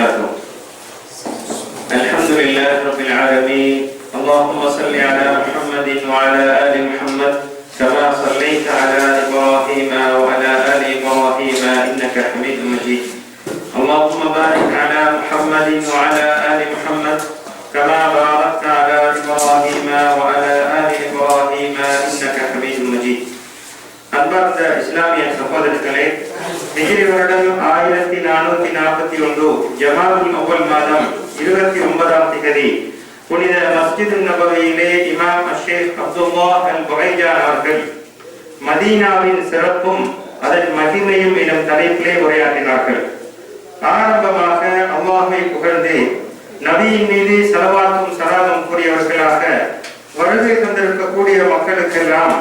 وبركاته. الحمد لله رب العالمين. اللهم صل على محمد وعلى آل محمد كما صليت على إبراهيم وعلى آل إبراهيم إنك حميد مجيد. اللهم بارك على محمد وعلى آل محمد كما باركت على إبراهيم وعلى آل إبراهيم إنك حميد مجيد. أنبرد إسلامي سهولة الكلام ஹிஜ்ரி வருடம் ஆயிரத்தி நானூத்தி நாற்பத்தி ஒன்று ஜமாவுல் அவ்வல் மாதம் இருபத்தி ஒன்பதாம் திகதி. புனித மஸ்ஜித் நபவியிலே இமாம் அஷேக் அப்துல்லா அல் புகைஜான் அவர்கள் மதீனாவின் சிறப்பும் அதன் மகிமையும் எனும் தலைப்பிலே உரையாற்றினார்கள். ஆரம்பமாக அல்லாஹை புகழ்ந்து நபியின் மீது செலவாக்கும் சலாமும் கூறியவர்களாக வருகை தந்திருக்கக்கூடிய மக்களுக்கெல்லாம்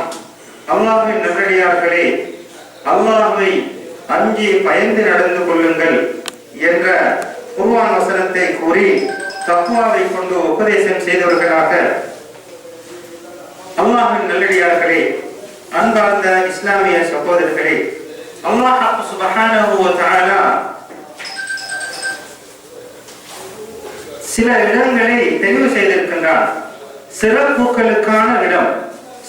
அல்லாஹின் நல்லடியார்களே அல்லாஹை அங்கே பயந்து நடந்து கொள்ளுங்கள் என்ற குருவான் வசனத்தை கூறி தத்வாவை கொண்டு உபதேசம் செய்தவர்களாக அல்லாஹின் நல்லடியார்களே அன்பார்ந்த இஸ்லாமிய சகோதரர்களே அல்லாஹ் சுபஹானஹு தஆலா சில இடங்களை தெளிவு செய்திருக்கின்றார். சிறப்புகளுக்கான இடம்.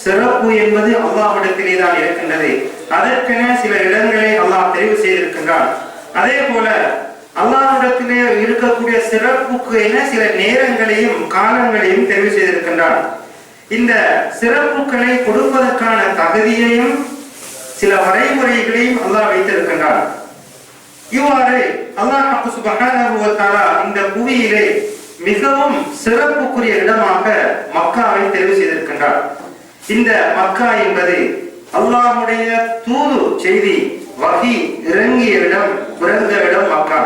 சிறப்பு என்பது அல்லாஹ்விடத்திலே தான் இருக்கின்றது. அதற்கென சில இடங்களை அல்லாஹ் தெரிவு செய்திருக்கின்றான். அதே போல அல்லாஹிடத்திலே இருக்கக்கூடிய சிறப்புக்கு என சில நேரங்களையும் காலங்களையும் தெரிவு செய்திருக்கின்றான். இந்த சிறப்புகளை கொடுப்பதற்கான தகுதியையும் சில வரைமுறைகளையும் அல்லாஹ் வைத்திருக்கின்றான். இவ்வாறு அல்லாஹ் சுபஹானஹு இந்த புவியிலே மிகவும் சிறப்புக்குரிய இடமாக மக்காவை தெரிவு செய்திருக்கின்றார் இந்த மக்கா என்பது அல்லாஹுடைய தூது செய்தி வகி இறங்கிய இடம் பிறந்த இடம் மக்கா.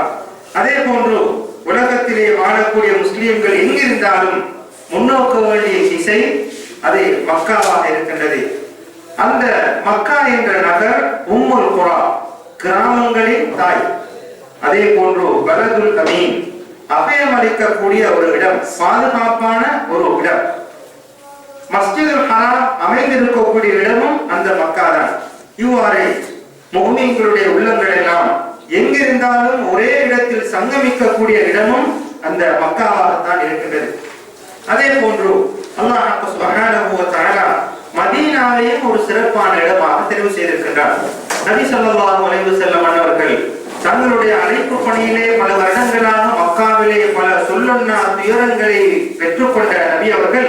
அதே போன்று உலகத்திலே வாழக்கூடிய முஸ்லிம்கள் எங்கிருந்தாலும் முன்னோக்க வேண்டிய திசை அது மக்காவாக இருக்கின்றது. அந்த மக்கா என்ற நகர் உம்முல் குரா கிராமங்களின் தாய். அதே போன்று பலதுல் அமீன் அபயம் அளிக்கக்கூடிய ஒரு இடம் பாதுகாப்பான ஒரு இடம். மஸ்ஜிதுல் ஹராம் அமைந்திருக்கக்கூடிய இடமும் அந்த மக்கா தான் இவ்வாறு முகமீன்களுடைய உள்ளங்கள் எல்லாம் எங்கிருந்தாலும் ஒரே இடத்தில் சங்கமிக்கக்கூடிய இடமும் அந்த மக்காவாகத்தான் இருக்கின்றது. அதே போன்று அல்லாஹ் மதீனாவையும் ஒரு சிறப்பான இடமாக தெரிவு செய்திருக்கின்றார். நபி ஸல்லல்லாஹு அலைஹி வஸல்லம் அவர்கள் தங்களுடைய அழைப்பு பணியிலே பல வருடங்களாக மக்காவிலே பல சொல்லொன்னா துயரங்களை பெற்றுக்கொண்ட நபி அவர்கள்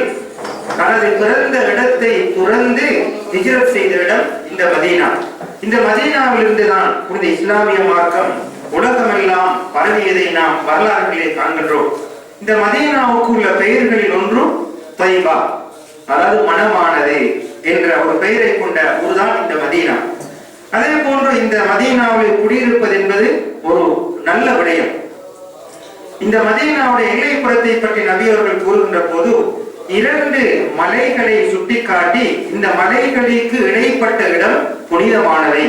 தனது பிறந்த இடத்தை துறந்து ஹிஜ்ரத் செய்த இடம் இந்த மதீனா. இந்த மதீனாவிலிருந்து தான் புனித இஸ்லாமிய மார்க்கம் உலகமெல்லாம் பரவியதை நாம் வரலாறுகளிலே காண்கின்றோம். இந்த மதீனாவுக்கு உள்ள பெயர்களில் ஒன்றும் தைபா அதாவது மனமானது என்ற ஒரு பெயரை கொண்ட ஊர்தான் இந்த மதீனா. அதே போன்று இந்த மதீனாவில் குடியிருப்பது என்பது ஒரு நல்ல விடயம். இந்த மதீனாவுடைய எல்லைப்புறத்தை பற்றி நபி அவர்கள் கூறுகின்ற போது இரண்டு மலைகளை சுட்டிக்காட்டி இந்த மலைகளுக்கு இடைப்பட்ட இடம் புனிதமானவை.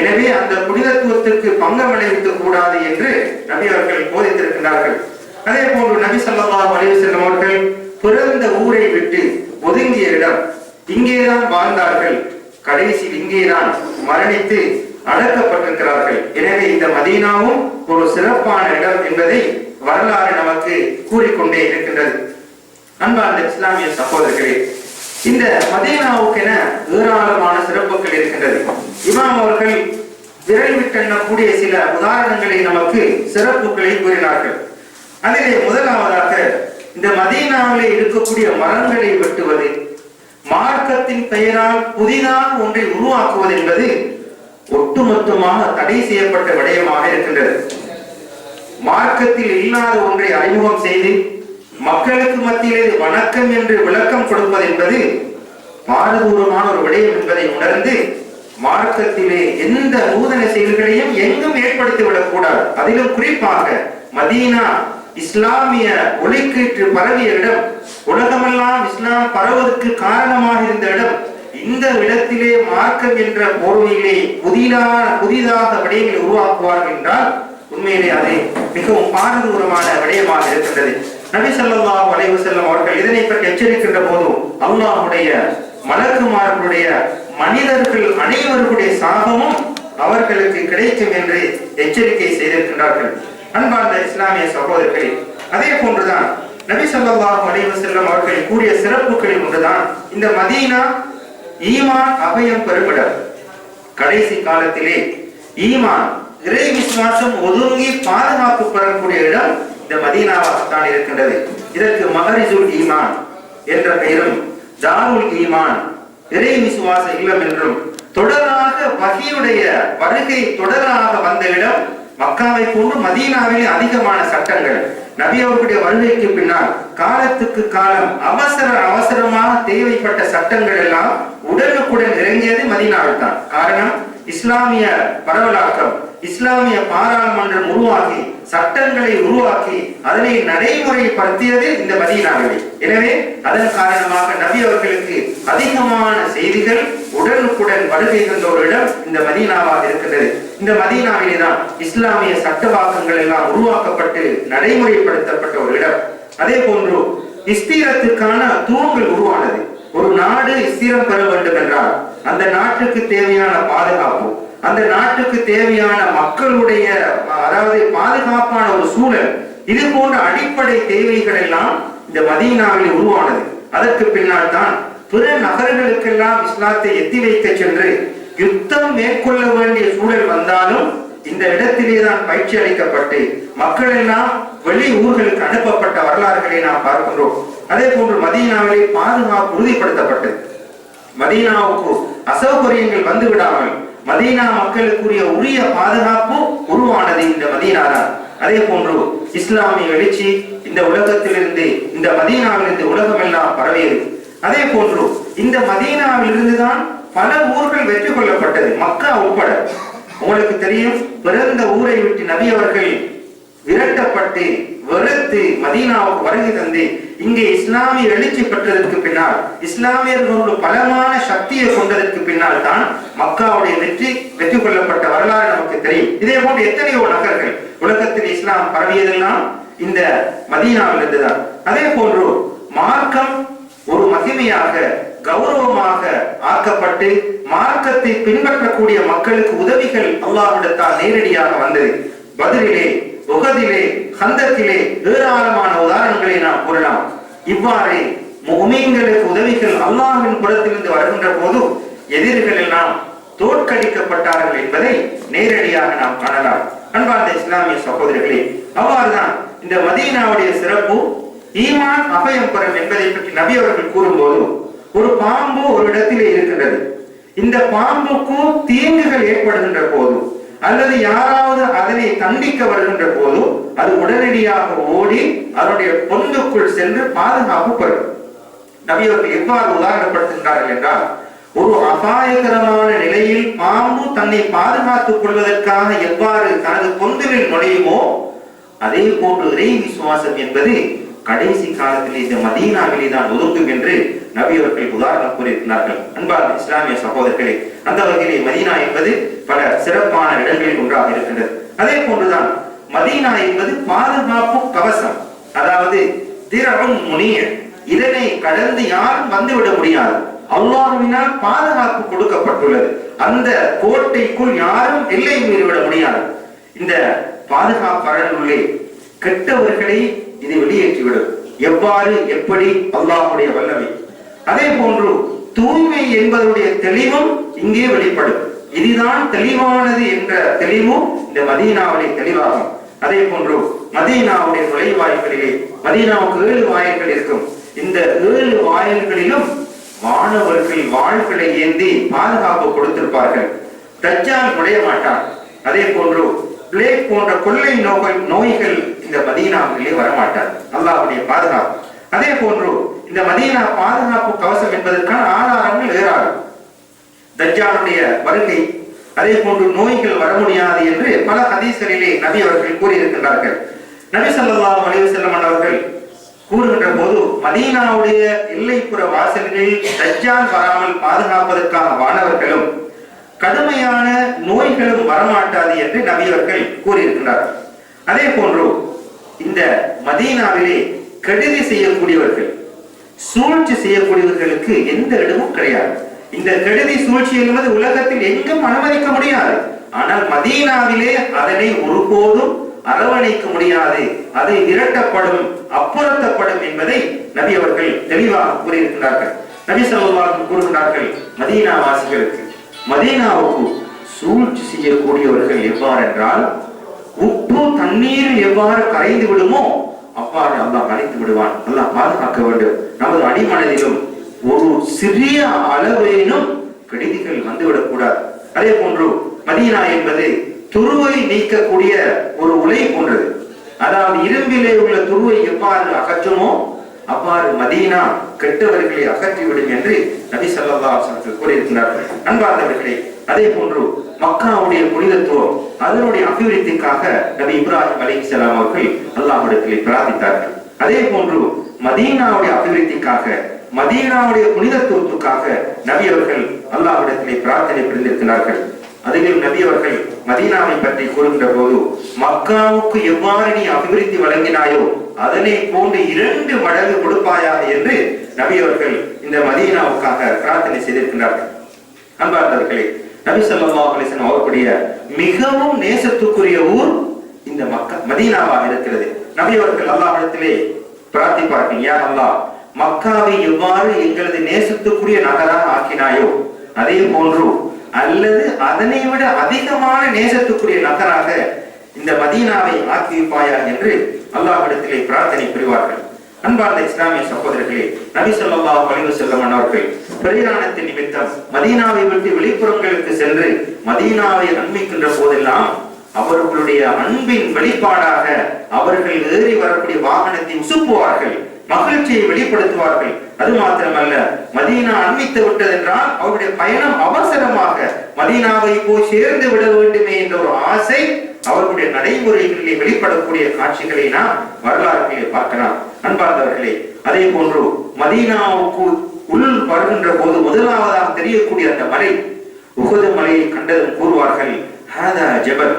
எனவே அந்த புனிதத்துவத்திற்கு பங்கம் விளைவிக்க கூடாது என்று நபி அவர்கள் போதித்திருக்கின்றார்கள். அதே போன்று நபி ஸல்லல்லாஹு அலைஹி செல்லும் அவர்கள் பிறந்த ஊரை விட்டு ஒதுங்கிய இடம் இங்கேதான் வாழ்ந்தார்கள். கடைசியில் இங்கேதான் மரணித்து அடக்கப்பட்டிருக்கிறார்கள். எனவே இந்த மதீனாவும் ஒரு சிறப்பான இடம் என்பதை வரலாறு நமக்கு கூறிக்கொண்டே இருக்கின்றது. அன்பார்ந்த இஸ்லாமிய சகோதரர்களே இந்த மதீனாவுக்கென ஏராளமான சிறப்புகள் இருக்கின்றது. இமாம் அவர்கள் விரல் விட்டெண்ணக்கூடிய சில உதாரணங்களை நமக்கு சிறப்புகளை கூறினார்கள். அதிலே முதலாவதாக இந்த மதீனாவிலே இருக்கக்கூடிய மரங்களை வெட்டுவது மார்க்கத்தின் பெயரால் புதிதாக ஒன்றை உருவாக்குவது என்பது ஒட்டுமொத்தமாக தடை செய்யப்பட்ட விடயமாக இருக்கின்றது. மார்க்கத்தில் இல்லாத ஒன்றை அறிமுகம் செய்து மக்களுக்கு மத்தியிலே வணக்கம் என்று விளக்கம் கொடுப்பது என்பது பாரதூரமான ஒரு விடயம் என்பதை உணர்ந்து மார்க்கத்திலே எந்த நூதன செயல்களையும் எங்கும் ஏற்படுத்தி கூடாது அதிலும் குறிப்பாக மதீனா இஸ்லாமிய ஒளிக்கீற்று பரவிய இடம் உலகமெல்லாம் இஸ்லாம் பரவதற்கு காரணமாக இருந்த இடம் இந்த இடத்திலே மார்க்கம் என்ற போர்வையிலே புதிதான புதிதாக விடயங்களை உருவாக்குவார்கள் என்றால் உண்மையிலே அது மிகவும் பாரதூரமான விடயமாக இருக்கின்றது. நபி ஸல்லல்லாஹு வளைவு செல்லும் அவர்கள் இதனை பற்றி எச்சரிக்கின்ற போதும் அல்லாஹுடைய மலக்குமார்களுடைய மனிதர்கள் அனைவருடைய சாபமும் அவர்களுக்கு கிடைக்கும் என்று எச்சரிக்கை செய்திருக்கின்றார்கள். அன்பார்ந்த இஸ்லாமிய சகோதரர்களே அதே போன்றுதான் நபி ஸல்லல்லாஹு அலைஹி செல்லும் அவர்கள் கூறிய சிறப்புகளில் ஒன்றுதான் இந்த மதீனா ஈமான் அபயம் பெருமிடம் கடைசி காலத்திலே ஈமான் இறை விசுவாசம் ஒதுங்கி பாதுகாப்பு பெறக்கூடிய இடம் இந்த மதீனாவாகத்தான் இருக்கின்றது. இதற்கு மகரிசுல் ஈமான் என்ற பெயரும் ஜாருல் ஈமான் இறை விசுவாச இல்லம் என்றும் தொடராக வகையுடைய வருகை தொடராக வந்த இடம் மக்காவை போன்று மதீனாவிலே அதிகமான சட்டங்கள். நபி அவர்களுடைய வருகைக்கு பின்னால் காலத்துக்கு காலம் அவசர அவசரமாக தேவைப்பட்ட சட்டங்கள் எல்லாம் உடனுக்குடன் இறங்கியது மதீனாவில் தான் காரணம் இஸ்லாமிய பரவலாக்கம் இஸ்லாமிய பாராளுமன்றம் உருவாக்கி சட்டங்களை உருவாக்கி அதனை நடைமுறைப்படுத்தியது இந்த மதீனாவிலே. எனவே அதன் காரணமாக நபி அவர்களுக்கு அதிகமான செய்திகள் உடனுக்குடன் வருகை தந்த ஒரு இடம் இந்த மதீனாவாக இருக்கின்றது. இந்த மதீனாவிலே தான் இஸ்லாமிய சட்டவாக்கங்கள் எல்லாம் உருவாக்கப்பட்டு நடைமுறைப்படுத்தப்பட்ட ஒரு இடம் அதே போன்று இஸ்தீரத்துக்கான தூண்கள் உருவானது. ஒரு நாடு ஸ்திரம் பெற வேண்டும் என்றால் அந்த நாட்டுக்கு தேவையான பாதுகாப்பு அந்த நாட்டுக்கு தேவையான மக்களுடைய அதாவது பாதுகாப்பான ஒரு சூழல் இது போன்ற அடிப்படை தேவைகள் எல்லாம் இந்த மதீனாவில் உருவானது. அதற்கு பின்னால் தான் பிற நகர்களுக்கெல்லாம் இஸ்லாத்தை எத்தி வைக்க சென்று யுத்தம் மேற்கொள்ள வேண்டிய சூழல் வந்தாலும் இந்த இடத்திலே தான் பயிற்சி அளிக்கப்பட்டு மக்கள் எல்லாம் வெளி ஊர்களுக்கு அனுப்பப்பட்ட வரலாறுகளை நாம் பார்க்கின்றோம். அதே போன்று மதீனாவிலே பாதுகாப்பு உறுதிப்படுத்தப்பட்டது. மதீனாவுக்கு அசௌகரியங்கள் வந்து விடாமல் மதீனா மக்களுக்குரிய உரிய பாதுகாப்பு உருவானது இந்த மதீனா தான் அதே போன்று இஸ்லாமிய எழுச்சி இந்த உலகத்திலிருந்து இந்த மதீனாவிலிருந்து உலகம் எல்லாம் பரவியது. அதே போன்று இந்த மதீனாவிலிருந்து தான் பல ஊர்கள் வெற்றி கொள்ளப்பட்டது மக்கா உட்பட. உங்களுக்கு தெரியும் பிறந்த ஊரை விட்டு நபி அவர்கள் விரட்டப்பட்டு வெறுத்து மதீனாவுக்கு வருகை தந்து இங்கே இஸ்லாமிய எழுச்சி பெற்றதற்கு பின்னால் இஸ்லாமியர்களோடு பலமான சக்தியை கொண்டதற்கு பின்னால் தான் மக்காவுடைய வெற்றி வெற்றி கொள்ளப்பட்ட வரலாறு நமக்கு தெரியும். இதே போன்று எத்தனையோ நகர்கள் உலகத்தில் இஸ்லாம் பரவியதெல்லாம் இந்த மதீனாவில் இருந்துதான் அதே போன்று மார்க்கம் ஒரு மகிமையாக கௌரவமாக ஆக்கப்பட்டு மார்க்கத்தை பின்பற்றக்கூடிய மக்களுக்கு உதவிகள் அல்லாஹ்விடத்தால் நேரடியாக வந்தது. பதிலிலே உகதிலே ஹந்தத்திலே ஏராளமான உதாரணங்களை நாம் கூறலாம். இவ்வாறு முகமீன்களுக்கு உதவிகள் அல்லாஹின் புறத்திலிருந்து வருகின்ற போது எதிரிகள் எல்லாம் தோற்கடிக்கப்பட்டார்கள் என்பதை நேரடியாக நாம் காணலாம். அன்பார்ந்த இஸ்லாமிய சகோதரர்களே அவ்வாறுதான் இந்த மதீனாவுடைய சிறப்பு ஈமான் அபயம் பெறும் என்பதை பற்றி நபி அவர்கள் கூறும்போது ஒரு பாம்பு ஒரு இடத்திலே இருக்கின்றது. இந்த பாம்புக்கும் தீங்குகள் ஏற்படுகின்ற போது அல்லது யாராவது அதனை தண்டிக்க வருகின்ற போது அது உடனடியாக ஓடி அதனுடைய பொந்துக்குள் சென்று பாதுகாப்பு பெறும். நபி அவர்கள் எவ்வாறு உதாரணப்படுத்துகின்றார்கள் என்றால் ஒரு அபாயகரமான நிலையில் பாம்பு தன்னை பாதுகாத்துக் கொள்வதற்காக எவ்வாறு தனது பொந்துவில் நுழையுமோ அதே போன்று இறை விசுவாசம் என்பது கடைசி காலத்தில் இந்த மதீனாவிலே தான் ஒதுங்கும் என்று நபி அவர்கள் உதாரணம் கூறியிருக்கிறார்கள். அன்பார்ந்த இஸ்லாமிய சகோதரர்களே அந்த வகையிலே மதீனா என்பது பல சிறப்பான இடங்களில் ஒன்றாக இருக்கின்றது. அதே போன்றுதான் மதீனா என்பது பாதுகாப்பு கவசம் அதாவது திரவம் முனிய இதனை கடந்து யாரும் வந்துவிட முடியாது. அல்லாஹுவினால் பாதுகாப்பு கொடுக்கப்பட்டுள்ளது. அந்த கோட்டைக்குள் யாரும் எல்லை மீறிவிட முடியாது. இந்த பாதுகாப்பு அரணுள்ளே கெட்டவர்களை இது வெளியேற்றிவிடும். எவ்வாறு எப்படி? அல்லாஹுடைய வல்லமை. அதே போன்று தூய்மை என்பதனுடைய தெளிவும் இங்கே வெளிப்படும். இதுதான் தெளிவானது என்ற தெளிவும் இந்த மதீனாவுடைய தெளிவாகும். அதே போன்று மதீனாவுடைய நுழைவாயில்களிலே மதீனாவுக்கு ஏழு வாயில்கள் இருக்கும். இந்த ஏழு வாயில்களிலும் மாணவர்கள் வாழ்களை ஏந்தி பாதுகாப்பு கொடுத்திருப்பார்கள். தஜ்ஜால் நுழைய மாட்டான். அதே போன்று பிளேக் போன்ற கொள்ளை நோய்கள் நோய்கள் இந்த மதீனாவிலே வரமாட்டார் அல்லாவுடைய பாதுகாப்பு. அதே போன்று இந்த மதீனா பாதுகாப்பு கவசம் என்பதற்கான ஆதாரங்கள் ஏறாது தஜ்ஜானுடைய வருகை அதே போன்று நோய்கள் வர முடியாது என்று பல ஹதீஸ்களிலே நபி அவர்கள் கூறியிருக்கின்றார்கள். நபி ஸல்லல்லாஹு அலைஹி வஸல்லம் அவர்கள் கூறுகின்ற போது மதீனாவுடைய எல்லைப்புற வாசல்களில் தஜ்ஜால் வராமல் பாதுகாப்பதற்கான வானவர்களும் கடுமையான நோய்களும் வரமாட்டாது என்று நபி அவர்கள் அதே போன்று இந்த மதீனாவிலே கெடுதி செய்யக்கூடியவர்கள் சூழ்ச்சி செய்யக்கூடியவர்களுக்கு எந்த இடமும் கிடையாது. இந்த கெடுதி சூழ்ச்சி என்பது உலகத்தில் எங்கும் அனுமதிக்க முடியாது. ஆனால் மதீனாவிலே அதனை ஒருபோதும் அரவணைக்க முடியாது. அது விரட்டப்படும் அப்புறத்தப்படும் என்பதை நபி அவர்கள் தெளிவாக கூறியிருக்கிறார்கள். நபி ஸல்லல்லாஹு கூறுகிறார்கள் மதீனா வாசிகளுக்கு மதீனாவுக்கு சூழ்ச்சி செய்யக்கூடியவர்கள் எவ்வாறு என்றால் உப்பு தண்ணீர் எவ்வாறு கரைந்து விடுமோ அவ்வாறு அல்லாஹ் கரைத்து விடுவான். அல்லாஹ் பாதுகாக்க வேண்டும். நமது அடிமனதிலும் ஒரு சிறிய அளவேனும் கெடுதிகள் வந்துவிடக் கூடாது அதே போன்று மதீனா என்பது துருவை நீக்கக்கூடிய ஒரு உலை போன்றது. அதாவது இரும்பிலே உள்ள துருவை எவ்வாறு அகற்றுமோ அவ்வாறு மதீனா கெட்டவர்களை அகற்றிவிடும் என்று நபி சல்லா கூறியிருக்கிறார்கள். அன்பார்ந்தவர்களே அதே போன்று மக்காவுடைய புனிதத்துவம் அதனுடைய அபிவிருத்திக்காக நபி இப்ராஹிம் அலைஹிஸ்ஸலாம் அவர்கள் அல்லாஹிடத்தில் பிரார்த்தித்தார்கள். அதே போன்று மதீனாவுடைய அபிவிருத்திக்காக மதீனாவுடைய புனிதத்துவத்துக்காக நபி அவர்கள் அல்லாஹ்விடத்திலே பிரார்த்தனை புரிந்திருக்கிறார்கள். அதிலும் நபி அவர்கள் மதீனாவை பற்றி கூறுகின்ற போது மக்காவுக்கு எவ்வாறு நீ அபிவிருத்தி வழங்கினாயோ அதனை போன்று இரண்டு மடங்கு கொடுப்பாயாக என்று நபி அவர்கள் இந்த மதீனாவுக்காக பிரார்த்தனை செய்திருக்கிறார்கள் அன்பார்ந்தவர்களே நபி ஸல்லல்லாஹு அவர்களுடைய மிகவும் நேசத்துக்குரிய ஊர் இந்த மக்கள் மதீனாவாக இருக்கிறது. நபி அவர்கள் அல்லாஹ்விடத்திலே பிரார்த்திப்பார்கள் ஏன் அல்லாஹ் மக்காவை எவ்வாறு எங்களது நேசத்துக்குரிய நகராக ஆக்கினாயோ அதே போன்று அல்லது அதனை விட அதிகமான நேசத்துக்குரிய நகராக இந்த மதீனாவை ஆக்கி என்று என்று அல்லாஹ்விடத்திலே பிரார்த்தனை புரிவார்கள். அன்பார்ந்த இஸ்லாமிய சகோதரர்களே நபி சொல்லா அலைஹி செல்லும் அவர்கள் பிரயாணத்தின் நிமித்தம் மதீனாவை விட்டு வெளிப்புறங்களுக்கு சென்று மதீனாவை அண்மிக்கின்ற போதெல்லாம் அவர்களுடைய அன்பின் வெளிப்பாடாக அவர்கள் ஏறி வரக்கூடிய வாகனத்தை உசுப்புவார்கள் மகிழ்ச்சியை வெளிப்படுத்துவார்கள். அது மாத்திரமல்ல மதீனா அண்மித்து விட்டதென்றால் அவருடைய பயணம் அவசரமாக மதீனாவை போய் சேர்ந்து விட வேண்டுமே என்ற ஒரு ஆசை அவர்களுடைய நடைமுறைகளிலே வெளிப்படக்கூடிய காட்சிகளை நாம் வரலாற்றிலே பார்க்கலாம். அன்பார்ந்தவர்களே அதே போன்று மதீனாவுக்கு உள் வருகின்ற போது முதலாவதாக தெரியக்கூடிய அந்த மலை உகது மலையை கண்டதும் கூறுவார்கள் ஹாதா ஜபல்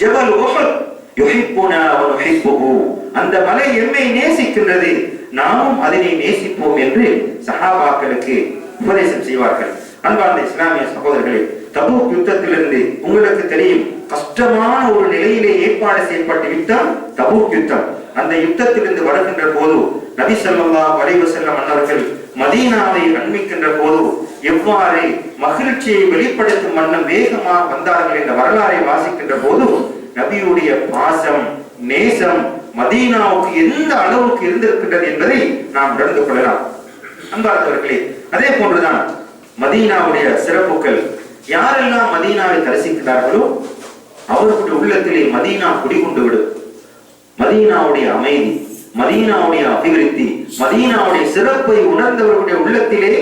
ஜபல் உஹத் யுஹிப்புனா வ நுஹிப்புஹு அந்த மலை எம்மை நேசிக்கின்றது? நாமும் அதனை நேசிப்போம் என்று சஹாபாக்களுக்கு உபதேசம் செய்வார்கள். அன்பார்ந்த இஸ்லாமிய சகோதரர்களே தபூக் யுத்தத்திலிருந்து உங்களுக்கு தெரியும் கஷ்டமான ஒரு நிலையிலே ஏற்பாடு செய்யப்பட்ட யுத்தம் தபூக் யுத்தம். அந்த யுத்தத்திலிருந்து வருகின்ற போது நபி ஸல்லல்லாஹு வரைவு செல்ல மன்னர்கள் மதீனாவை அண்மிக்கின்ற போது எவ்வாறு மகிழ்ச்சியை வெளிப்படுத்தும் வண்ணம் வேகமாக வந்தார்கள் என்ற வரலாறை வாசிக்கின்ற போது நபியுடைய பாசம் நேசம் மதீனாவுக்கு எந்த அளவுக்கு இருந்திருக்கின்றது என்பதை நாம் உணர்ந்து கொள்ளலாம். அன்பார்ந்தவர்களே அதே போன்றுதான் மதீனாவுடைய சிறப்புகள். யாரெல்லாம் மதீனாவை தரிசிக்கிறார்களோ அவருடைய உள்ளத்திலே மதீனா குடிகொண்டு விடும் மதீனாவுடைய அமைதி மதீனாவுடைய அபிவிருத்தி மதீனாவுடைய சிறப்பை உணர்ந்தவர்களுடைய உள்ளத்திலே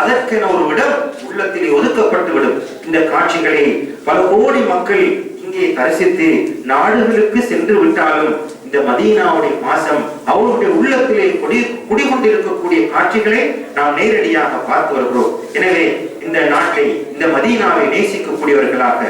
அதற்கென ஒரு இடம் உள்ளத்திலே ஒதுக்கப்பட்டு விடும். இந்த காட்சிகளை பல கோடி மக்கள் இங்கே தரிசித்து நாடுகளுக்கு சென்று விட்டாலும் இந்த மதீனாவுடைய மாசம் அவருடைய உள்ளத்திலே குடி குடிகொண்டிருக்கக்கூடிய காட்சிகளை நாம் நேரடியாக பார்த்து வருகிறோம். எனவே இந்த நாட்டை இந்த மதீனாவை நேசிக்கக்கூடியவர்களாக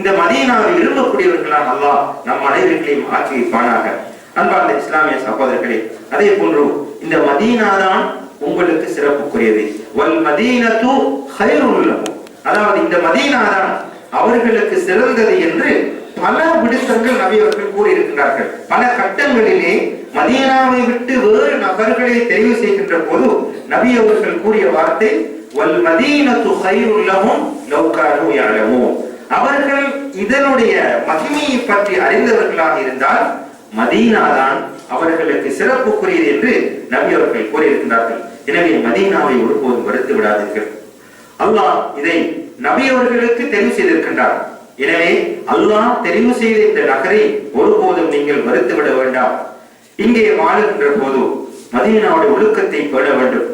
இந்த மதீனாவை விரும்பக்கூடியவர்களாம் அல்லாஹ் நம் அனைவர்களையும் ஆக்கி வைப்பானாக அன்பார்ந்த இஸ்லாமிய சகோதரர்களே அதே போன்று இந்த மதீனா தான் உங்களுக்கு சிறப்புக்குரியது. வல் மதீனத்து ஹைருல்லகம் அதாவது இந்த மதீனா தான் அவர்களுக்கு சிறந்தது என்று பல விடுத்தங்கள் நபி அவர்கள் கூறியிருக்கிறார்கள் பல கட்டங்களிலே மதீனாவை விட்டு வேறு நபர்களை தெரிவு செய்கின்ற போது நபி அவர்கள் கூறிய வார்த்தை வல் மதீனத்து ஹைருல் லஹும் யாழமும் அவர்கள் இதனுடைய மகிமையை பற்றி அறிந்தவர்களாக இருந்தால் மதீனா தான் அவர்களுக்கு சிறப்புக்குரியது என்று நபி அவர்கள் கூறியிருக்கிறார்கள். எனவே மதீனாவை ஒருபோதும் மறுத்து விடாதீர்கள். அல்லாஹ் இதை நபி அவர்களுக்கு தெரிவு செய்திருக்கின்றார். எனவே அல்லாஹ் தெரிவு செய்த இந்த நகரை ஒருபோதும் நீங்கள் மறுத்து விட வேண்டாம். இங்கே வாழுகின்ற போது மதீனாவுடைய ஒழுக்கத்தை பேண வேண்டும்.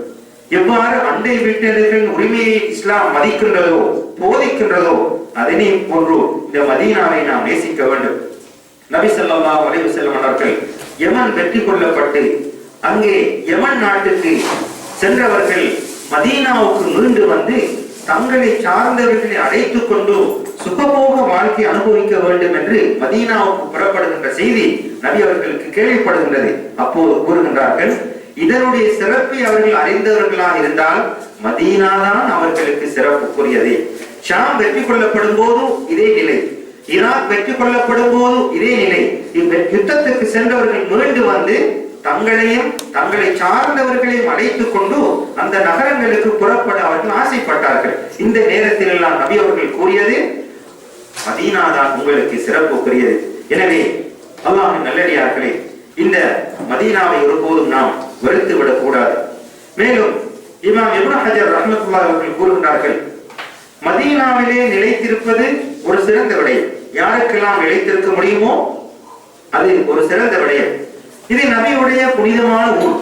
எவ்வாறு அண்டை வீட்டினர்களின் உரிமையை இஸ்லாம் மதிக்கின்றதோ போதிக்கின்றதோ அதனை போன்று இந்த மதீனாவை நாம் நேசிக்க வேண்டும். நபி ஸல்லல்லாஹு வரைவு வஸல்லம் அவர்கள் யமன் வெற்றி கொள்ளப்பட்டு அங்கே யமன் நாட்டுக்கு சென்றவர்கள் மதீனாவுக்கு மீண்டு வந்து தங்களை சார்ந்தவர்களை அழைத்துக் கொண்டு சுகபோக வாழ்க்கை அனுபவிக்க வேண்டும் என்று மதீனாவுக்கு புறப்படுகின்ற செய்தி நபி அவர்களுக்கு கேள்விப்படுகின்றது. அப்போது கூறுகின்றார்கள் இதனுடைய சிறப்பை அவர்கள் அறிந்தவர்களாக இருந்தால் மதீனாதான் அவர்களுக்கு சிறப்புக்குரியது. ஷாம் வெற்றி கொள்ளப்படும் போதும் இதே நிலை. ஈராக் வெற்றி கொள்ளப்படும் போதும் இதே நிலை. இந்த யுத்தத்துக்கு சென்றவர்கள் மீண்டு வந்து தங்களையும் தங்களை சார்ந்தவர்களையும் அழைத்துக் கொண்டு அந்த நகரங்களுக்கு புறப்பட அவர்கள் ஆசைப்பட்டார்கள். இந்த நேரத்தில் எல்லாம் நபி அவர்கள் கூறியது மதீனா தான் உங்களுக்கு சிறப்புக்குரியது. எனவே அல்லாஹின் நல்லடியார்களே இந்த மதீனாவை ஒருபோதும் நாம் வெறுத்து விடக்கூடாது மேலும் இமாம் இப்னு ஹஜர் ரஹ்மத்துல்லாஹி அவர்கள் கூறுகின்றார்கள் மதீனாவிலே நிலைத்திருப்பது ஒரு சிறந்த விடயம் யாருக்கெல்லாம் நிலைத்திருக்க முடியுமோ அது ஒரு சிறந்த விடயம் இது நபியுடைய புனிதமான ஊர்.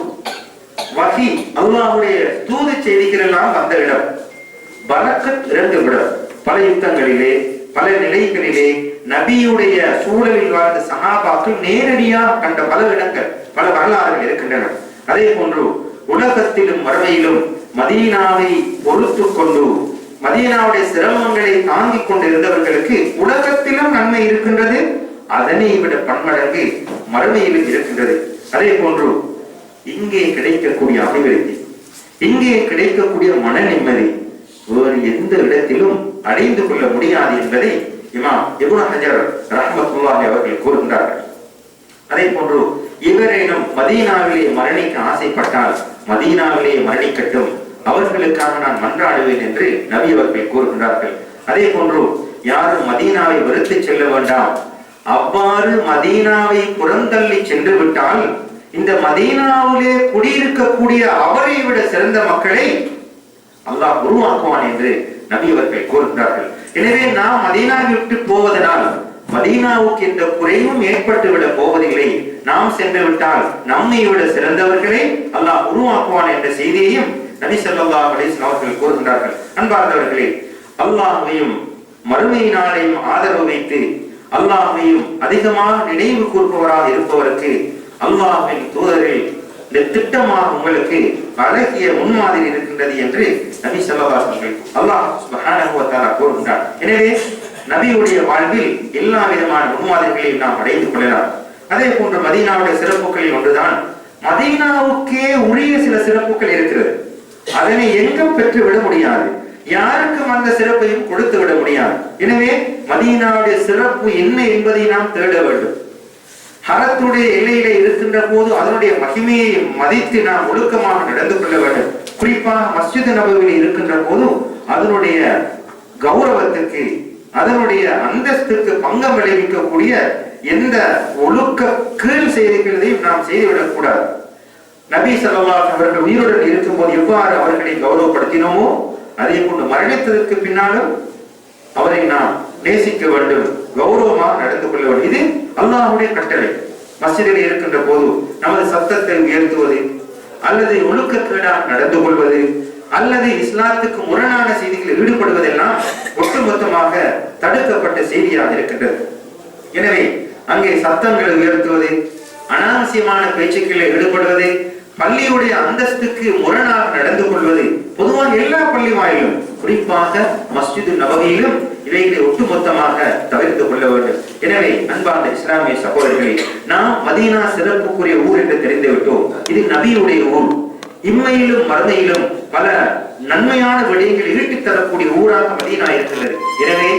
வகி அல்லாஹ்வுடைய தூது செய்திகள் எல்லாம் வந்த இடம். பரக்கத் இறந்து விடம். பல யுத்தங்களிலே பல நிலைகளிலே நபியுடைய சூழலில் வாழ்ந்த சகாபாக்கள் நேரடியாக கண்ட பல இடங்கள் பல வரலாறுகள் இருக்கின்றன. அதே போன்று உலகத்திலும் மறுமையிலும் மதீனாவை பொறுத்து கொண்டு மதியனாவுடைய சிரமங்களை தாங்கிக் கொண்டிருந்தவர்களுக்கு உலகத்திலும் நன்மை இருக்கின்றது. அதனை விட பன்மடங்கு மறுமையிலும் இருக்கின்றது. அதே போன்று இங்கே கிடைக்கக்கூடிய அபிவிருத்தி இங்கே கிடைக்கக்கூடிய மன நிம்மதி வேறு எந்த இடத்திலும் அடைந்து கொள்ள முடியாது என்பதை இமாம் இப்னு ஹஜர் அவர்கள் கூறுகின்றார்கள். அதே போன்று இவரேனும் மதீனாவிலே மரணிக்க ஆசைப்பட்டால் மதீனாவிலே மரணிக்கட்டும். அவர்களுக்காக நான் மன்றாடுவேன் என்று நபி அவர்கள் கூறுகின்றார்கள். அதே போன்று யாரும் மதீனாவை வெறுத்து செல்ல வேண்டாம். அவ்வாறு மதீனாவை புறந்தள்ளி சென்று விட்டால் இந்த மதீனாவிலே குடியிருக்கக்கூடிய அவரை விட சிறந்த மக்களை அல்லாஹ் உருவாக்குவான் என்று நபி அவர்கள் கூறுகிறார்கள் எனவே நாம் மதீனாவை விட்டு போவதனால் மதீனாவுக்கு எந்த குறைவும் ஏற்பட்டுவிட போவதில்லை. நாம் சென்று விட்டால் நம்மை விட சிறந்தவர்களை அல்லாஹ் உருவாக்குவான் என்ற செய்தியையும் நபி ஸல்லல்லாஹு அலைஹி அவர்கள் கூறுகின்றார்கள் அன்பார்ந்தவர்களே அல்லாஹையும் மறுமை நாளையும் ஆதரவு வைத்து அல்லாஹையும் அதிகமாக நினைவு கூர்ப்பவராக இருப்பவருக்கு அல்லாஹின் தூதரில் இந்த திட்டமாக உங்களுக்கு அழகிய முன்மாதிரி இருக்கின்றது என்று நபி ஸல்லல்லாஹு அல்லாஹ் கூறுகின்றார். எனவே நபியுடைய வாழ்வில் எல்லா விதமான முன்மாதிரிகளையும் நாம் அடைந்து கொள்ளலாம். அதே போன்று மதீனாவுடைய சிறப்புகளில் ஒன்றுதான் மதீனாவுக்கே உரிய சில சிறப்புகள் இருக்கிறது. அதனை எங்கும் பெற்று விட முடியாது. யாருக்கும் அந்த சிறப்பையும் கொடுத்து விட முடியாது. எனவே மதீனாவுடைய சிறப்பு என்ன என்பதை நாம் தேட வேண்டும். ஹரத்துடைய எல்லையில இருக்கின்ற போது அதனுடைய மகிமையை மதித்து நாம் ஒழுக்கமாக நடந்து கொள்ள வேண்டும். குறிப்பாக மஸ்ஜித் நபவியில் இருக்கின்ற போது அதனுடைய கௌரவத்துக்கு அதனுடைய அந்தஸ்துக்கு பங்கம் விளைவிக்கக்கூடிய எந்த ஒழுக்க கீழ் செய்திகளையும் நாம் செய்துவிடக் கூடாது நபி ஸல்லல்லாஹு அவர்கள் உயிருடன் இருக்கும்போது எவ்வாறு அவர்களை கௌரவப்படுத்தினோமோ அதே போன்று மரணித்ததற்கு பின்னாலும் அவரை நாம் நேசிக்க வேண்டும் கௌரவமாக நடந்து கொள்ள வேண்டும். இது அல்லாஹுடைய கட்டளை. மசிதில் இருக்கின்ற போது நமது சத்தத்தை உயர்த்துவது அல்லது ஒழுக்கக்கேடாக நடந்து கொள்வது அல்லது இஸ்லாத்துக்கு முரணான செய்திகளில் ஈடுபடுவதெல்லாம் ஒட்டுமொத்தமாக தடுக்கப்பட்ட செய்தியாக இருக்கின்றது. எனவே அங்கே சத்தங்களை உயர்த்துவது அனாவசியமான பேச்சுக்களில் ஈடுபடுவது பள்ளியுடைய அந்தஸ்துக்கு முரணாக நடந்து கொள்வது பொதுவாக எல்லா பள்ளி வாயிலும் குறிப்பாக மஸ்ஜிது நபகையிலும் இவைகளை ஒட்டுமொத்தமாக தவிர்த்து கொள்ள வேண்டும். எனவே அன்பார்ந்த இஸ்லாமிய சகோதரர்களே நாம் மதீனா சிறப்புக்குரிய ஊர் என்று தெரிந்து விட்டோம் இது நபியுடைய ஊர். இம்மையிலும் மறுமையிலும் பல நன்மையான விடயங்கள் ஈட்டித் தரக்கூடிய ஊராக மதீனா இருக்கிறது. எனவே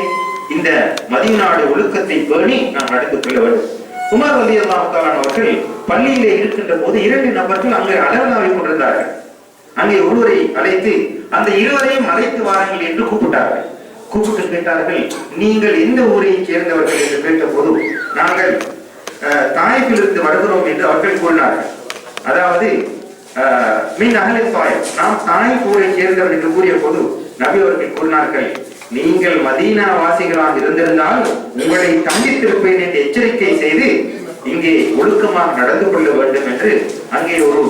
இந்த மதீனாடு ஒழுக்கத்தை பேணி நாம் நடந்து கொள்ள வேண்டும். உமர் ரலி அவர்கள் பள்ளியிலே இருக்கின்ற போது இரண்டு நபர்கள் அங்கே அலர்னாவை கொண்டிருந்தார்கள். அங்கே ஒருவரை அழைத்து அந்த இருவரையும் அழைத்து வாருங்கள் என்று கூப்பிட்டார்கள். கூப்பிட்டு கேட்டார்கள் நீங்கள் எந்த ஊரை சேர்ந்தவர்கள்? என்று கேட்டபோது நாங்கள் அஹ், தாய்ப்பிலிருந்து வருகிறோம் என்று அவர்கள் கூறினார்கள். அதாவது மின் அகலின் தாய் நாம் தாய் ஊரை சேர்ந்தவர் என்று கூறிய போது நபி அவர்கள் கூறினார்கள் நீங்கள் மதீனா வாசிகளாக இருந்திருந்தால் உங்களை தண்டித்திருப்பேன் என்று எச்சரிக்கை செய்து இங்கே ஒழுக்கமாக நடந்து கொள்ள வேண்டும் என்று அங்கே ஒரு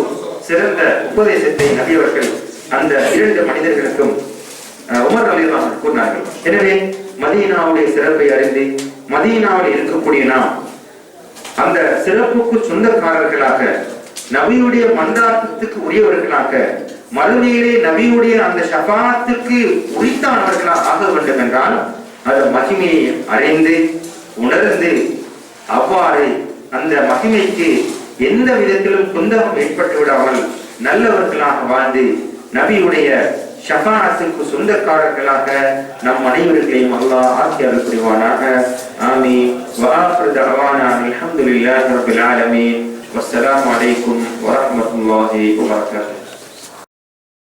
சிறந்த உபதேசத்தை நபியவர்கள் அந்த இரண்டு மனிதர்களுக்கும் அஹ், உமர் அலிலாக கூறினார்கள். எனவே மதீனாவுடைய சிறப்பை அறிந்து மதீனாவில் இருக்கக்கூடிய நாம் அந்த சிறப்புக்கு சொந்தக்காரர்களாக நபியுடைய மந்தாரத்துக்கு உரியவர்களாக மறுமையிலே நபியுடைய அந்த ஷபாத்துக்கு உரித்தானவர்களாக ஆக வேண்டும் என்றால் அந்த மகிமையை அறிந்து உணர்ந்து அவ்வாறு அந்த மகிமைக்கு எந்த விதத்திலும் குந்தகம் ஏற்பட்டு விடாமல் நல்லவர்களாக வாழ்ந்து நபியுடைய ஷஃபாஅத்துக்கு சொந்தக்காரர்களாக நம் அனைவர்களையும் அல்லாஹ் ஆக்கி அருள் புரிவானாக ஆமீன் வஆஃபிரு தஅவானா அல்ஹம்துலில்லாஹி ரப்பில் ஆலமீன். வஸ்ஸலாமு அலைக்கும் வரஹ்மத்துல்லாஹி வபரகாத்துஹு